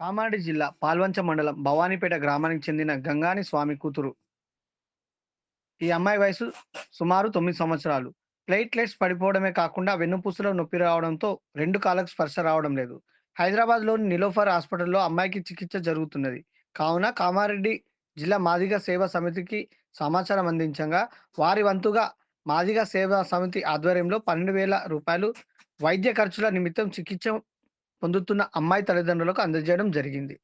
కామారెడ్డి జిల్లా పాల్వంచ మండలం భవానీపేట గ్రామానికి చెందిన గంగాని స్వామి కూతురు. ఈ అమ్మాయి వయసు సుమారు తొమ్మిది సంవత్సరాలు. ప్లేట్లెట్స్ పడిపోవడమే కాకుండా వెన్నుపూసలో నొప్పి రావడంతో రెండు కాళ్ళకు స్పర్శ రావడం లేదు. హైదరాబాద్లోని నిలోఫర్ హాస్పిటల్లో అమ్మాయికి చికిత్స జరుగుతున్నది. కావున కామారెడ్డి జిల్లా మాదిగ సేవా సమితికి సమాచారం అందించగా వారి వంతుగా మాదిగ సేవా సమితి ఆధ్వర్యంలో పన్నెండు వేల రూపాయలు వైద్య ఖర్చుల నిమిత్తం చికిత్స పొందుతున్న అమ్మాయి తల్లిదండ్రులకు అందజేయడం జరిగింది.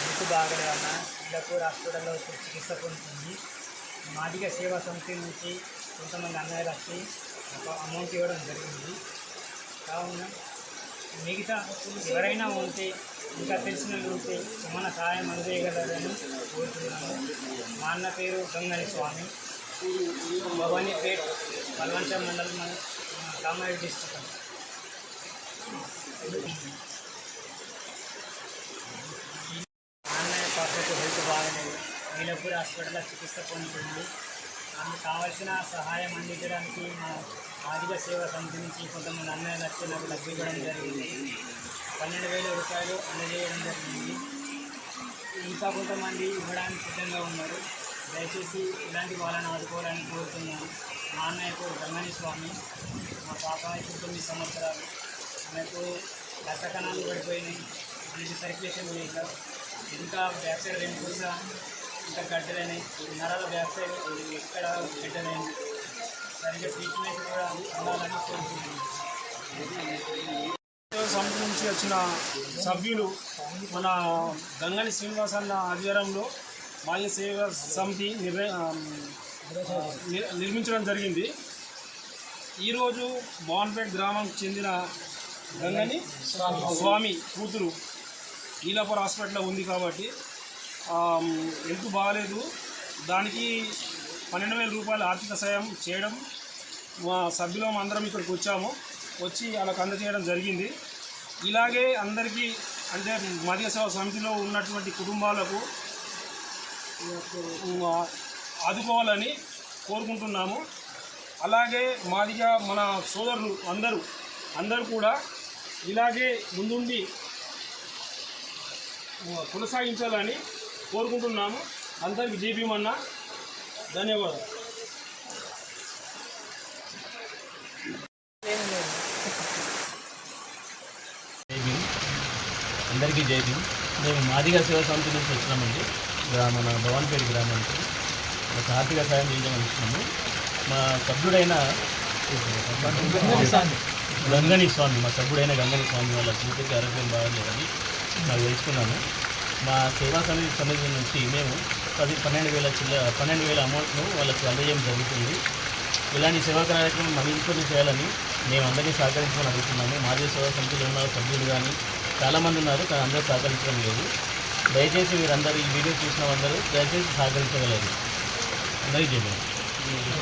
హెల్త్ బాగలేదన్న ఇళ్ళపూర్ హాస్పిటల్లో చికిత్స పొందుతుంది. మాదిగ సేవా సమితి నుంచి కొంతమంది అన్నయ్యలు వచ్చి ఒక అమౌంట్ ఇవ్వడం జరిగింది. కావున మిగతా ఎవరైనా ఉంటే ఇంకా తెలిసిన ఉంటే ఏమైనా సహాయం అందజేయగలరని కోరుతున్నాను. మా అన్న పేరు గంగని స్వామి. భవానీపేట్ పల్వంచ మండలం కామారెడ్డి డిస్ట్రిక్ట్ అన్నయ్య పాపకు హెల్త్ బాగలేదు నీలపూర్ హాస్పిటల్లో చికిత్స పొందుతుంది. ఆమెకు కావాల్సిన సహాయం అందించడానికి మా ఆర్థిక సేవ సమితి నుంచి కొంతమంది అన్నయ్య వచ్చి నాకు డబ్బు ఇవ్వడం జరిగింది. పన్నెండు వేల రూపాయలు అందజేయడం జరిగింది. ఇంకా కొంతమంది ఇవ్వడానికి సిద్ధంగా ఉన్నారు. దయచేసి ఇలాంటి వాళ్ళని ఆదుకోవాలని కోరుతున్నాను మా అన్నయ్య పేరు గంగని స్వామి మా పాప ఇప్పుడు తొమ్మిది సంవత్సరాలు. ఆమెకు రక్త కణాలు పడిపోయినాయి. మనకి సర్క్యులేషన్ లేక ఇంకా బ్యాక్ సైడ్ వెనుకూస ఇంకా గడ్డలైనాయి నరాల బ్యాక్ సైడ్ ఎక్కడ గడ్డలైంది సరిగ్గా ట్రీట్మెంట్ కూడా ఉండాలని కోరుకుంటున్నాను సమితి నుంచి వచ్చిన సభ్యులు మన గంగని శ్రీనివాస్ అన్న ఆధ్వర్యంలో మాల్య సేవ సమితి నిర్- నిర్మించడం జరిగింది. ఈరోజు భవన్పేట్ గ్రామం చెందిన గంగని స్వామి కూతురు ఈలాపూర్ హాస్పిటల్లో ఉంది కాబట్టి హెల్త్ బాగాలేదు. దానికి పన్నెండు వేల రూపాయల ఆర్థిక సాయం చేయడం మా సభ్యులం అందరం ఇక్కడికి వచ్చాము. వచ్చి వాళ్ళకి అందజేయడం జరిగింది. ఇలాగే అందరికీ అంటే మధ్య సేవ సమితిలో ఉన్నటువంటి కుటుంబాలకు ఆదుకోవాలని కోరుకుంటున్నాము. అలాగే మాదిగా మన సోదరులు అందరూ అందరూ కూడా ఇలాగే ముందుండి కొనసాగించాలని కోరుకుంటున్నాము. అందరికి జేపీమన్నా ధన్యవాదాలు. అందరికీ జై భీమ్. మేము మాదిగా సేవా సమితి నుంచి వచ్చినామండి. మన భవాన్పేట గ్రామానికి ఒక ఆర్థిక సాయం చేయడం మా సభ్యుడైన గంగని స్వామి మా సభ్యుడైన గంగని స్వామి వాళ్ళ కూతురికి ఆరోగ్యం బాగలేదని నాకు తెలుసుకున్నాను మా సేవా సమితి సమితి నుంచి మేము పది పన్నెండు వేల చిల్ల పన్నెండు వేల అమౌంట్ను వాళ్ళకి అందజేయడం జరుగుతుంది. ఇలాంటి సేవా కార్యక్రమం మన చేయాలని మేము అందరినీ సహకరించమని అడుగుతున్నాము. మాజీ సేవా సమితిలో ఉన్న సభ్యులు కానీ చాలామంది ఉన్నారు కానీ అందరూ సహకరించడం లేదు. దయచేసి మీరందరూ ఈ వీడియో చూసిన అందరూ దయచేసి సహకరించగలరు. అందరికీ